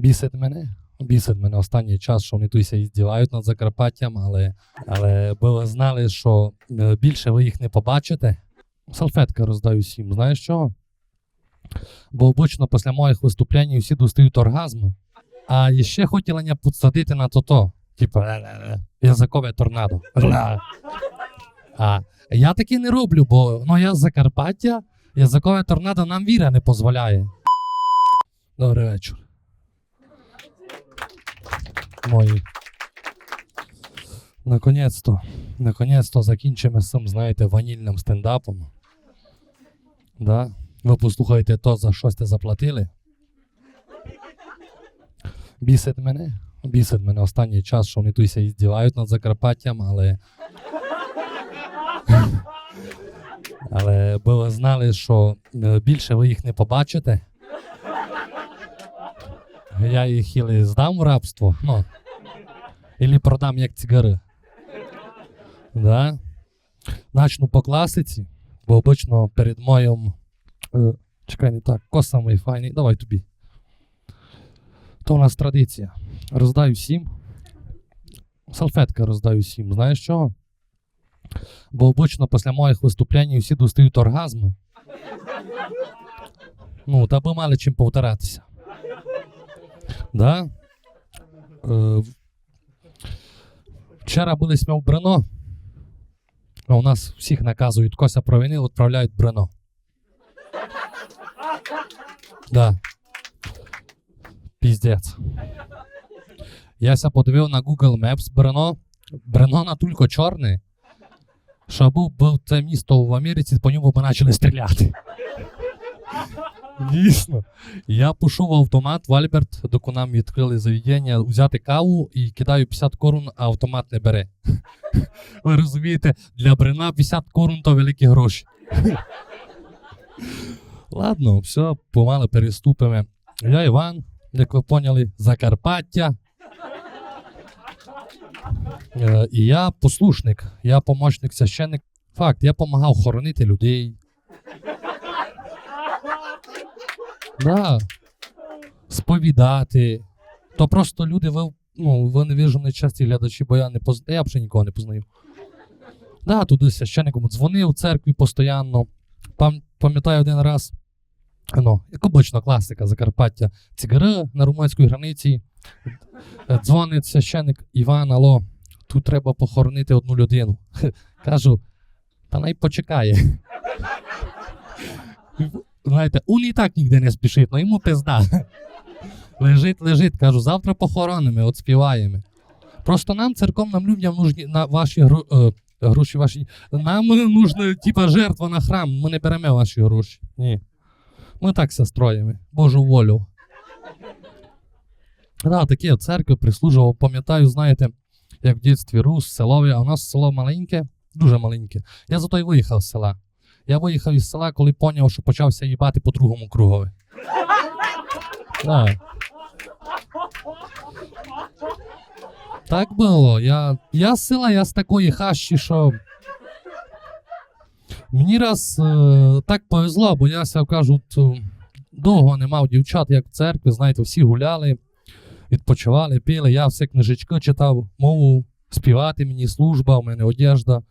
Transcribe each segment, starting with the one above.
Бісить мене. Бісить мене останній час, що вони тут і здівають над Закарпаттям, але, але ви знали, що е, більше ви їх не побачите. Салфетки роздаю всім. Знаєш чого? Бо обично після моїх виступлень всі достають оргазми. А ще хотіли мене підсадити на то-то. Типа язикове торнадо. А я таки не роблю, бо ну, я з Закарпаття, язикове торнадо нам віра не дозволяє. Добрий вечір. Мої. Наконець-то, наконець-то закінчимо з цим, знаєте, ванільним стендапом. Да? Ви послухаєте то, за що сте заплатили. Бісить мене. Бісить мене останній час, що вони тут і здівають над Закарпаттям, але. Але би ви знали, що е, більше ви їх не побачите. Я їх ілі здам в рабство, ну, ілі продам як цигари. Да? Начну по класиці, бо обично перед моїм. Е, чекай, не так, кос самий файний, давай тобі. То у нас традиція. Роздаю всім. Салфетки роздаю всім. Знаєш чого? Бо обично після моїх виступлень всі достають оргазми. Ну, та би мали чим повторятися. Да? Е, вчора були ми в Брно. А у нас всіх наказують кося провинив, відправляють в Брно. Да. Піздець. Я ся подивив на Google Maps Брно. Брно натільки чорне, що був, був це місто в Америці, по ньому б почали стріляти. Дійсно. Я пішов в автомат в Альберт, доки нам відкрили заведення, взяти каву і кидаю 50 корун, а автомат не бере. Ви розумієте, для Брена 50 корун то великі гроші. Ладно, все, помало переступимо. Я Іван, як ви поняли, Закарпаття. Е, І я послушник, я помощник священник. Факт, я допомагав хоронити людей. Да. Сповідати. То просто люди, ви, ну, ви не вижу не часті глядачі, бо я не поз... я взагалі нікого не познаю. Да, туди священником дзвонив в церкві постійно. Пам... Пам'ятаю один раз, ну, як обично класика Закарпаття, цигари на румунській границі. Дзвонить священник Іван, алло, тут треба похоронити одну людину. Кажу, та най почекає. Знаєте, он і так ніде не спішить, ну йому пизда. Лежить, лежить, кажу, завтра похоронимо, от співаємо. Просто нам, церковним людям, нужні на ваші е, гроші ваші. Нам нужна, типа, жертва на храм, ми не беремо ваші гроші. Ні. Ми так все строїмо. Божу волю. Да, такі церкви прислужував. Пам'ятаю, знаєте, як в дитинстві рус, селові, а у нас село маленьке, дуже маленьке. Я зато й виїхав з села. Я виїхав із села, коли поняв, що почався їбати по другому кругові. Так було. Я, я з села, я з такої хащі, що. Мені раз е, так повезло, бо я ся кажуть, довго не мав дівчат, як в церкві, знаєте, всі гуляли, відпочивали, пили. Я все книжечки читав, мову співати мені служба, у мене одежда.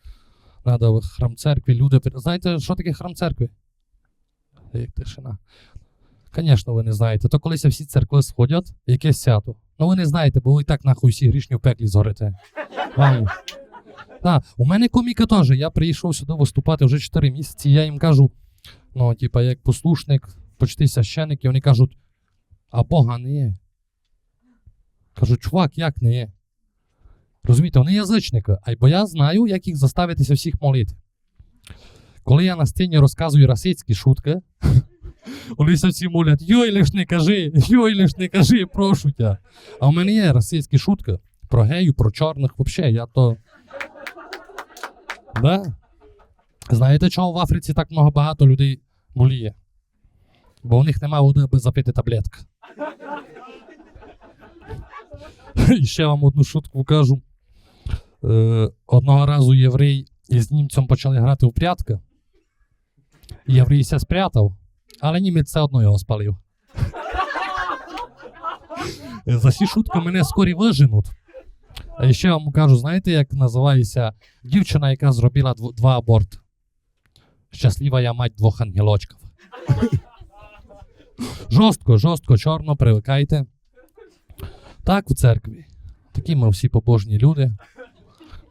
В храм церкви, люди. Знаєте, що таке храм церкви? Як тишина. Звісно, ви не знаєте. То колись всі церкви сходять, якесь свято. Ну ви не знаєте, бо ви і так нахуй всі грішні в пеклі згорите. Так, у мене коміка теж. Я прийшов сюди виступати вже 4 місяці. Я їм кажу, ну, типа, як послушник, почти священик, і вони кажуть, а Бога не є. Кажу, чувак, як не є? Розумієте, вони язичники, а бо я знаю, як їх заставитися всіх молити. Коли я на сцені розказую російські шутки, вони всі молять, йой лиш не кажи, йой лиш не кажи, прошу тя. А у мене є російські шутки про гею, про чорних, взагалі, я то. Да? Знаєте, чого в Африці так много багато людей боліє? Бо у них немає води, аби запити таблетки. І ще вам одну шутку кажу. Е, одного разу єврей із німцем почали грати в прятки. Єврей ся спрятав, але німець все одно його спалив. Е, За всі шутки мене скорі виженуть. А ще вам кажу, знаєте, як називається дівчина, яка зробила дв- два аборти? Щаслива я мать двох ангелочків. жорстко, жорстко, чорно, привикайте. Так в церкві. Такі ми всі побожні люди.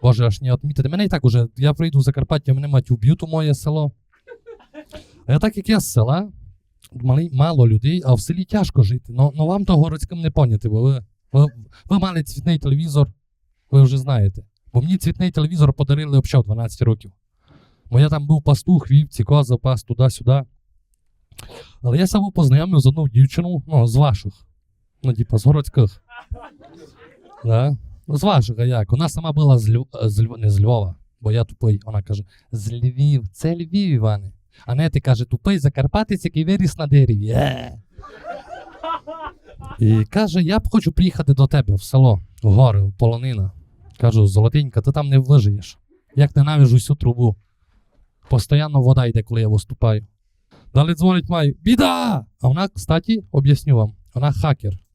Боже, аж не відмітити. Мене і так уже, я прийду в Закарпаття, мене мать уб'ють у моє село. А я так як я з села, малі, мало людей, а в селі тяжко жити. Ну, вам то городським не поняти, бо ви, ви, ви мали цвітний телевізор, ви вже знаєте. Бо мені цвітний телевізор подарили взагалі 12 років. Бо я там був пастух, вівці, кози, пас туди-сюди. Але я сам познайомив з одну дівчину, ну, з ваших. Ну, типа, з городських. Да? Ну, з ваших, як? Вона сама була з, Льв... з Льв... не з Львова, бо я тупий. Вона каже: з Львів, це Львів, Іване. А не ти каже, тупий закарпатець, який виріс на дереві. Е. І каже: я б хочу приїхати до тебе в село, в гори, в полонина. Кажу, золотенька, ти там не вижиєш. Як ненавижу всю трубу. Постоянно вода йде, коли я виступаю. Далі дзвонить май, біда! А вона, кстати, об'ясню вам, вона хакер.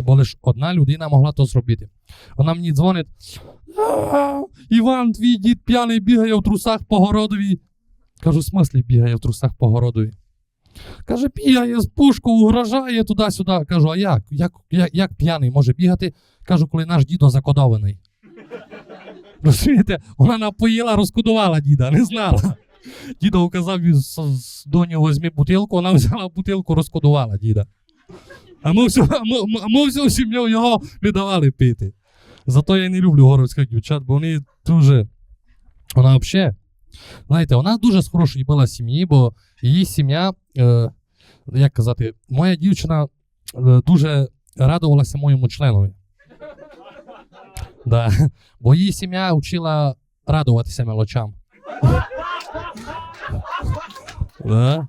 Бо лише одна людина могла то зробити. Вона мені дзвонить. Іван, твій дід п'яний бігає в трусах по городові. Кажу, в смислі бігає в трусах по городові. Каже, бігає з пушку, угрожає туди-сюди. Кажу, а як? Як, як? як п'яний може бігати? Кажу, коли наш дідо закодований. Розумієте, вона напоїла, розкодувала діда, не знала. Дідо з- з доню візьми бутилку, вона взяла бутилку, розкодувала діда. А ми всю, ми, ми всю сім'ю його не давали пити. Зато я не люблю городських дівчат, бо вони дуже. Вона взагалі, знаєте, вона дуже з хорошої була сім'ї, бо її сім'я, е, як казати, моя дівчина е, дуже радувалася моєму членові. Да. Бо її сім'я вчила радуватися мелочам. Да.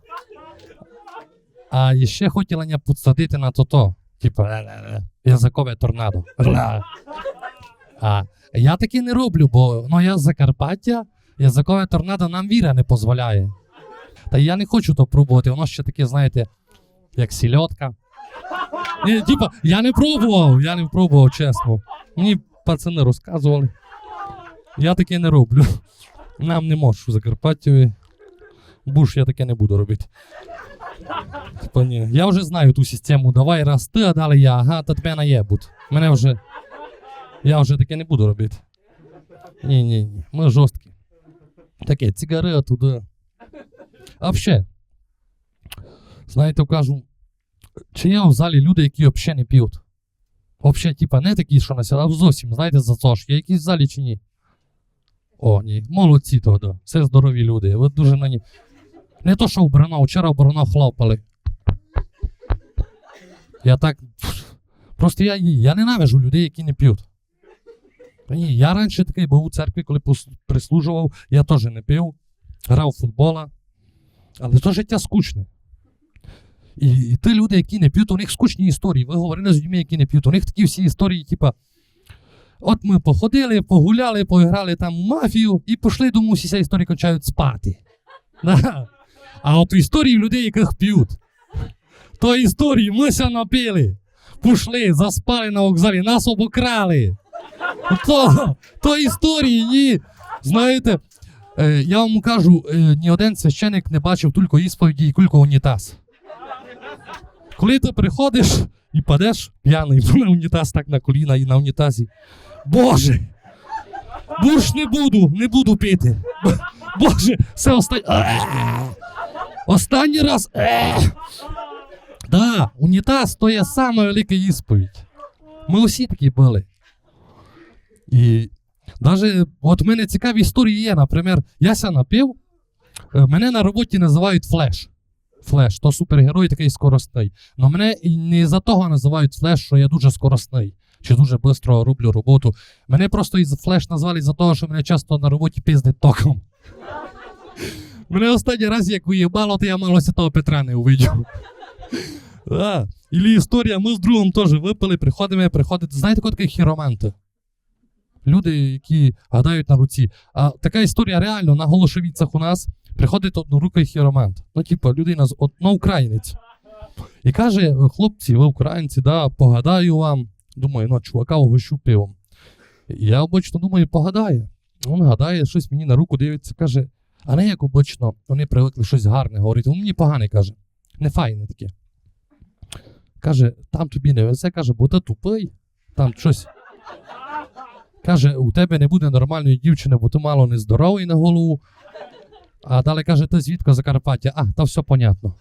А ще хотіла мене підсадити на то-то. Типа, язикове торнадо. А я таке не роблю, бо ну, я з Закарпаття, язикове торнадо нам віра не дозволяє. Та я не хочу то пробувати, воно ще таке, знаєте, як сільотка. Ні, типа, я не пробував, я не пробував, чесно. Мені пацани розказували. Я таке не роблю. Нам не можу в Закарпаття. Буш, я таке не буду робити. Типа. Я вже знаю ту систему. Давай раз ти, а далі я. Ага, та тебе наєбуть. Мене вже. Я вже таке не буду робити. Ні, ні, ні. Ми жорсткі. Таке, цигарету, да. А взагалі, знаєте, кажу, чи є в залі люди, які взагалі не п'ють? Взагалі, типа, не такі, що на а зовсім, знаєте, за це ж. Є якісь в залі чи ні? О, ні. Молодці тоді. Все здорові люди. Ви дуже на ні. Не то, що в Брно, вчора в Брно хлопали. Я так. Просто я, я ненавижу людей, які не п'ють. Ні, я раніше такий був у церкві, коли прислужував, я теж не пив, грав футбола. Але то життя скучне. І, і ті люди, які не п'ють, у них скучні історії. Ви говорили з людьми, які не п'ють. У них такі всі історії, типа. От ми походили, погуляли, поіграли там в мафію і пішли, думаю, всі ці історії кончають спати. А от історії людей, яких п'ють. То історії ми ся напили, пішли, заспали на вокзалі, нас обокрали. То, то історії, ні. Знаєте, е, я вам кажу, е, ні один священик не бачив тільки ісповіді і тільки унітаз. Коли ти приходиш і падеш п'яний на унітаз так на коліна і на унітазі. Боже! Буш не буду, не буду пити. Боже, це останній. Останній раз. Да, унітаз то є саме велика ісповідь. Ми усі такі були. І навіть от мене цікаві історії є. Наприклад, я ся напив, е, мене на роботі називають флеш. Флеш, то супергерой такий скоростний. Но мене і не за того називають флеш, що я дуже скоростний. Чи дуже швидко роблю роботу. Мене просто із флеш назвали за того, що мене часто на роботі пиздить током. Мене останній раз, як уїбало, то я малося того Петра не увидів. Да. Ілі історія, ми з другом теж випили, приходимо, приходить. Знаєте, хто такі хіроманти? Люди, які гадають на руці. А така історія реально на Голошевіцях у нас приходить однорукий хіромант. Ну, типу, людина з од... ну, українець. І каже: хлопці, ви українці, да, погадаю вам. Думаю, ну, чувака угощу пивом. Я обично думаю, погадає. Він гадає, щось мені на руку дивиться, каже, а не як обично, вони привикли щось гарне говорити. Він мені погане каже, не файне таке. Каже, там тобі не везе, каже, бо ти тупий, там щось. Каже, у тебе не буде нормальної дівчини, бо ти мало нездоровий на голову. А далі каже, ти звідки Закарпаття? А, та все понятно.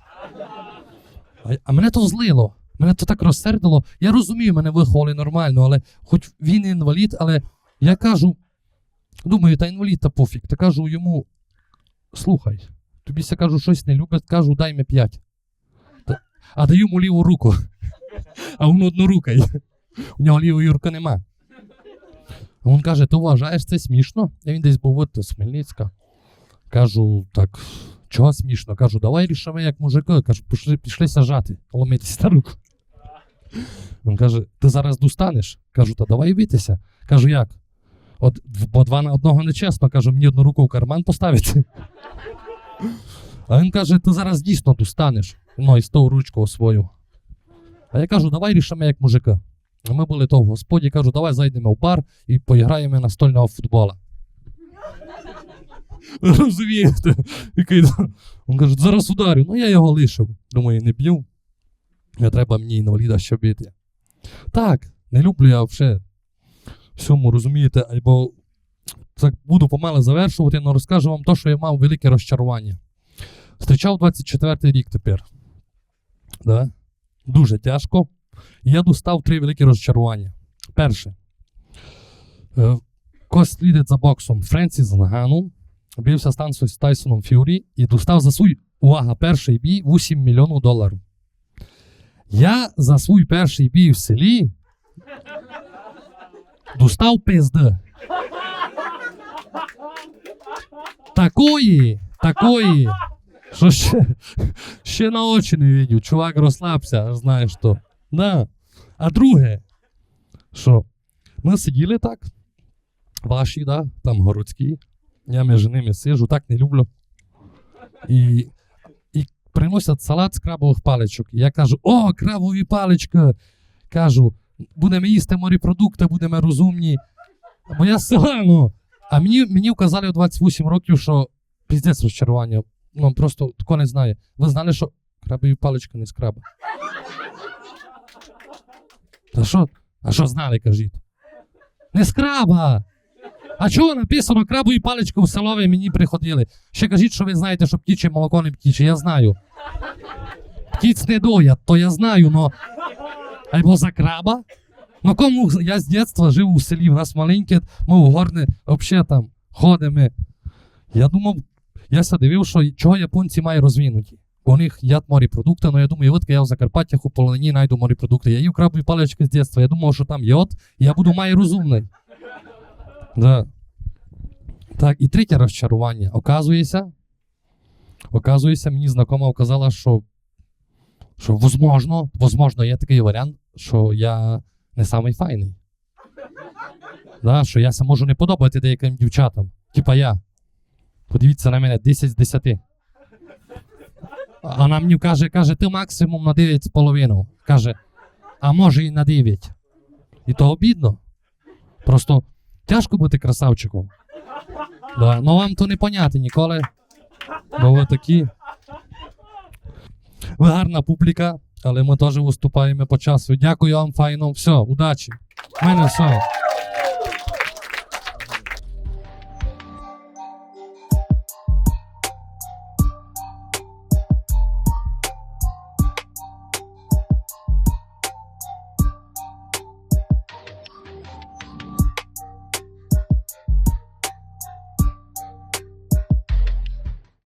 А, а мене то злило. Мене то так розсердило. Я розумію, мене виховали нормально, але хоч він інвалід, але я кажу, думаю, та інвалід та пофіг. Та кажу йому, слухай, тобі ся кажу, щось не любить, кажу, дай мені п'ять. А даю йому ліву руку. А він однорукий. У нього лівої руки нема. Він каже: ти вважаєш це смішно? А він десь був от з Хмельницька. Кажу, так, чого смішно? Кажу, давай рішимо як мужики. Кажу, пішли, пішли сажати, ломитися на руку. Він каже, ти зараз достанеш? Кажу, та давай битися. Кажу, як? От, бо два на одного не чесно. Кажу, мені одну руку в карман поставити. А він каже, ти зараз дійсно достанеш. Ну, і з того ручку свою. А я кажу, давай рішимо як мужика. А ми були то в господі, кажу, давай зайдемо в бар і поіграємо настольного футбола. Розумієте? Він каже, зараз ударю. Ну я його лишив. Думаю, не б'ю. Не треба мені інваліда що бити. Так, не люблю я взагалі всьому, розумієте, або так буду помале завершувати, але розкажу вам то, що я мав велике розчарування. Зустрічав 24-й рік тепер. Да? Дуже тяжко. Я достав три великі розчарування. Перше. Е, Кос слідить за боксом Френсіс Нгану, бився з Тайсоном Ф'юрі і достав за свій, увага, перший бій 8 мільйонів доларів. Я за свій перший бій в селі достав пизди. Такої, такої, що ще, ще на очі не видів. Чувак розслабся, аж знаєш що. Да. А друге, що ми сиділи так, ваші, да, там городські. Я між ними сижу, так не люблю. І приносять салат з крабових паличок. Я кажу: о, крабові палички! Кажу, будемо їсти морепродукти, будемо розумні. Бо я з села, ну. А мені, мені вказали в 28 років, що піздець розчарування. Ну, просто тако не знає. Ви знали, що крабові палички не з краба. Та що? А що знали, кажіть? Не з краба! А чого написано крабові палички в селові мені приходили? Ще кажіть, що ви знаєте, що птіче молоко не птіче, я знаю. Птіць не доять, то я знаю, но. Або за краба. Ну кому я з дитинства жив у селі, в нас маленьке, ми в горне взагалі там ходимо. Я думав, я дивив, що чого японці мають розвинуті. У них їдять морепродукти, але я думаю, от я в Закарпаттях у полонині знайду морепродукти. Я їв крабові палички з дитинства, я думав, що там є я буду май розумний. Да. Так, і третє розчарування. Оказується, оказується, мені знакома вказала, що, що возможно, возможно, є такий варіант, що я не самий файний. Да, що я можу не подобати деяким дівчатам. Типа я. Подивіться на мене 10 з 10. А вона мені каже, каже, ти максимум на 9,5. Каже, а може і на 9. І то обідно. Просто тяжко бути красавчиком. Да. Ну вам то не поняти ніколи. Бо ви такі. Ви гарна публіка, але ми теж виступаємо по часу. Дякую вам, файно. Все, удачі. У мене все.